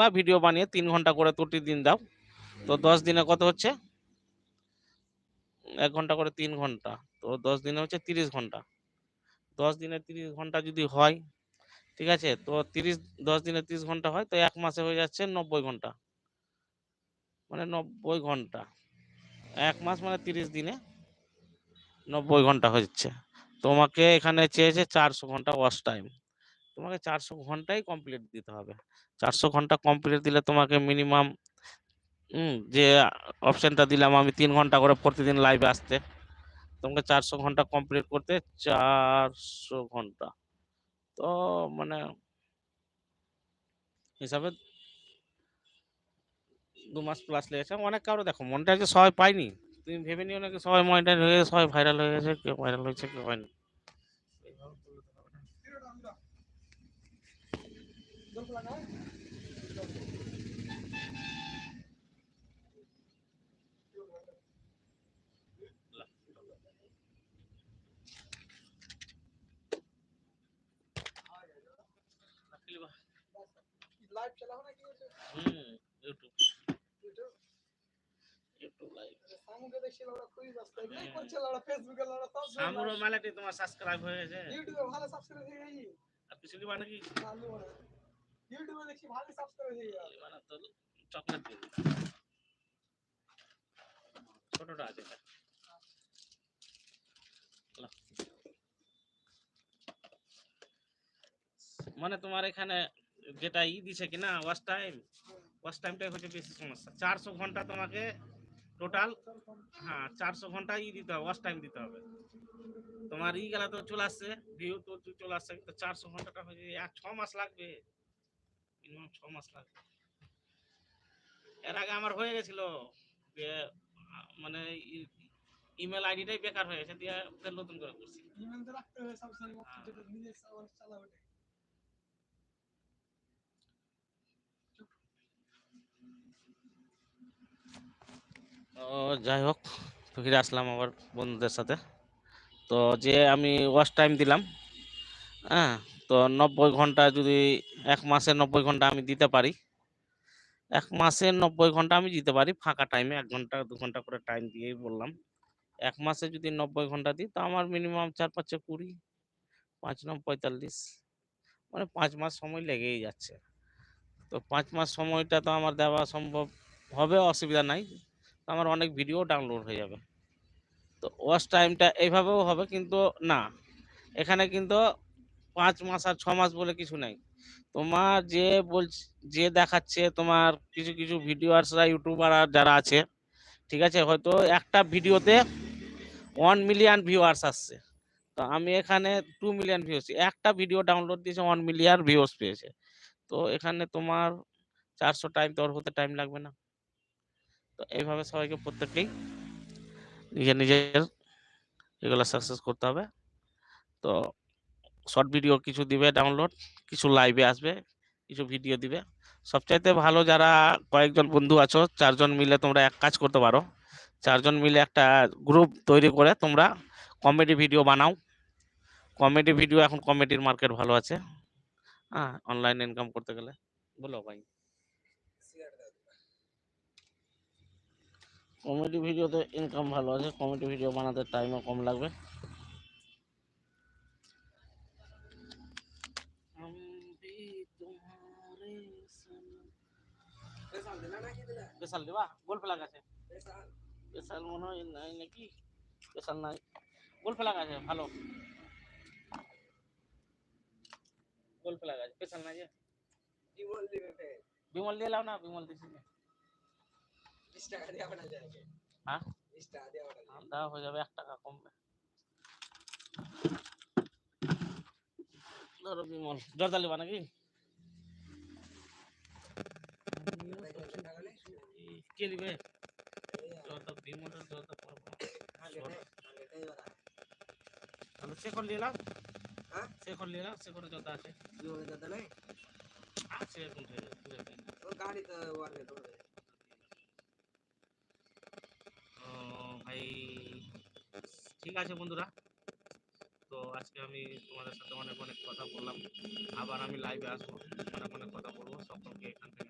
বা ভিডিও বানিয়ে তিন ঘণ্টা করে প্রতিদিন দাও। তো দশ দিনে কত হচ্ছে? এক ঘণ্টা করে তিন ঘণ্টা। তো দশ দিনে হচ্ছে তিরিশ ঘণ্টা। দশ দিনে তিরিশ ঘণ্টা যদি হয়, ঠিক আছে? তো তিরিশ, দশ দিনে তিরিশ ঘণ্টা হয়, তো এক মাসে হয়ে যাচ্ছে নব্বই ঘণ্টা। মানে নব্বই ঘণ্টা। এক মাস মানে তিরিশ দিনে নব্বই ঘণ্টা হচ্ছে। তোমাকে এখানে চেয়েছে চারশো ঘণ্টা ওয়াশ টাইম তোমাকে চারশো ঘন্টাই কমপ্লিট দিতে হবে। চারশো ঘণ্টা কমপ্লিট দিলে তোমাকে মিনিমাম যে অপশনটা দিলাম আমি তিন ঘণ্টা করে প্রতিদিন লাইভে আসতে, তোমাকে চারশো ঘণ্টা কমপ্লিট করতে চারশো ঘণ্টা। তো মানে হিসাবে দু মাস প্লাস লেগেছে। অনেক কারও দেখো মনটা যে সবাই পাইনি তুমি ভেবে নিও নাকি সবাই মনিটাইজ হয়ে গেছে, সবাই ভাইরাল হয়ে গেছে, কেউ ভাইরাল হয়েছে, কেউ হয়নি। लाइव चला हो ना कि হুম ইউটিউব यूट्यूब ইউটিউব লাইভ सामू के देखिए लड़ा कोई बस नहीं पर चला लड़ा फेसबुक के लड़ा सब সামুরো মালাটি তোমার সাবস্ক্রাইব হয়ে গেছে यूट्यूब ভালো সাবস্ক্রাইব হয়ে গেছে আর কিছু দিবা নাকি চালু ইউটিউবে দেখি ভালো সাবস্ক্রাইব হয়ে যাবে মানে তো চকলেট দিন ছোটটা আছে মানে তোমার এখানে যেটা ই দিছে কিনা ওয়াশ টাইম ওয়াশ টাইমটাই হচ্ছে বেশি সমস্যা চারশো ঘন্টা তোমাকে টোটাল হ্যাঁ চারশো ঘন্টা ই দিতে হবে ওয়াশ টাইম দিতে হবে তোমার ই গেলা তো চলে আসছে ভিউ তো চলে আসছে তো চারশো ঘন্টাটা হয়ে এক ছ মাস লাগবে মিনিমাম ছ মাস এর আগে আমার হয়ে গেছিল মানে ইমেল আইডিটাই বেকার হয়ে গেছে দিয়ে ফের নতুন করে করছি। হ্যাঁ। যাই হোক তো ফিরে আসলাম আমার বন্ধুদের সাথে। তো যে আমি ওয়াশ টাইম দিলাম হ্যাঁ তো নব্বই ঘণ্টা যদি এক মাসে নব্বই ঘণ্টা আমি দিতে পারি, এক মাসে নব্বই ঘণ্টা আমি দিতে পারি ফাঁকা টাইমে এক ঘণ্টা, দু ঘণ্টা করে টাইম দিয়েই বললাম। এক মাসে যদি নব্বই ঘণ্টা দিই, তো আমার মিনিমাম চার পাঁচে কুড়ি, পাঁচ নম পঁয়তাল্লিশ মানে পাঁচ মাস সময় লেগেই যাচ্ছে। তো পাঁচ মাস সময়টা তো আমার দেওয়া সম্ভব হবে, অসুবিধা নাই। তো আমার অনেক ভিডিও ডাউনলোড হয়ে যাবে। তো ওয়াচ টাইমটা এইভাবেও হবে, কিন্তু না। এখানে কিন্তু পাঁচ মাস আর ছ মাস বলে কিছু নাই। তোমার যে বলছে, যে দেখাচ্ছে তোমার কিছু কিছু ভিডিওয়ার্সরা ইউটিউবার যারা আছে, ঠিক আছে, হয়তো একটা ভিডিওতে ওয়ান মিলিয়ন ভিউয়ার্স আসছে। তো আমি এখানে টু মিলিয়ন ভিউস একটা ভিডিও ডাউনলোড দিয়েছে ওয়ান মিলিয়ন ভিউস পেয়েছে। তো এখানে তোমার চারশো টাইম তোর হতে টাইম লাগবে না। তো এইভাবে সবাইকে প্রত্যেককেই নিজের নিজের এগুলো সাকসেস করতে হবে। তো শর্ট ভিডিও কিছু দিবে ডাউনলোড কিছু লাইভে আসবে, কিছু ভিডিও দিবে। সবচাইতে ভালো যারা কয়েকজন বন্ধু আছো, চারজন মিলে তোমরা এক কাজ করতে পারো। চারজন মিলে একটা গ্রুপ তৈরি করে তোমরা কমেডি ভিডিও বানাও। কমেডি ভিডিও এখন কমেডির মার্কেট ভালো আছে। হ্যাঁ অনলাইন ইনকাম করতে গেলে। বলো ভাই। কমেডি ভিডিওতে ইনকাম ভালো আছে কমেডি ভিডিও বানাতে টাইমও কম লাগবে। পেশাল দিলা নাকি দিলা স্পেশাল দিবা গোল ফেলা গেছে পেশাল স্পেশাল মনে হয় নাই নাকি স্পেশাল নাই গোল ফেলা গেছে ভালো গোল ফেলা গেছে স্পেশাল নাই যে কি বল দিবে ফের বিমল দিয়ে লাও না বিমল দিছি না 20 টাকা দেওয়া না যায় হ্যাঁ 20 টাকা দেওয়া না হ্যাঁ, দেওয়া হয়ে যাবে এক টাকা কমবে ধরো বিমল জর্দা লিবা নাকি কে দিবে জর্দা বিমলের জর্দা পারব না। তাহলে শেখর নাও। হ্যাঁ? শেখর নাও শেখরে জর্দা আছে। আছে এখন থেকে, খুঁজে গাড়ি তো ওয়ার্কে ধরে ভাই ঠিক আছে বন্ধুরা। তো আজকে আমি তোমাদের সাথে অনেক অনেক কথা বললাম। আবার আমি লাইভে আসব। অনেক অনেক কথা বলব। সকলকে এখান থেকে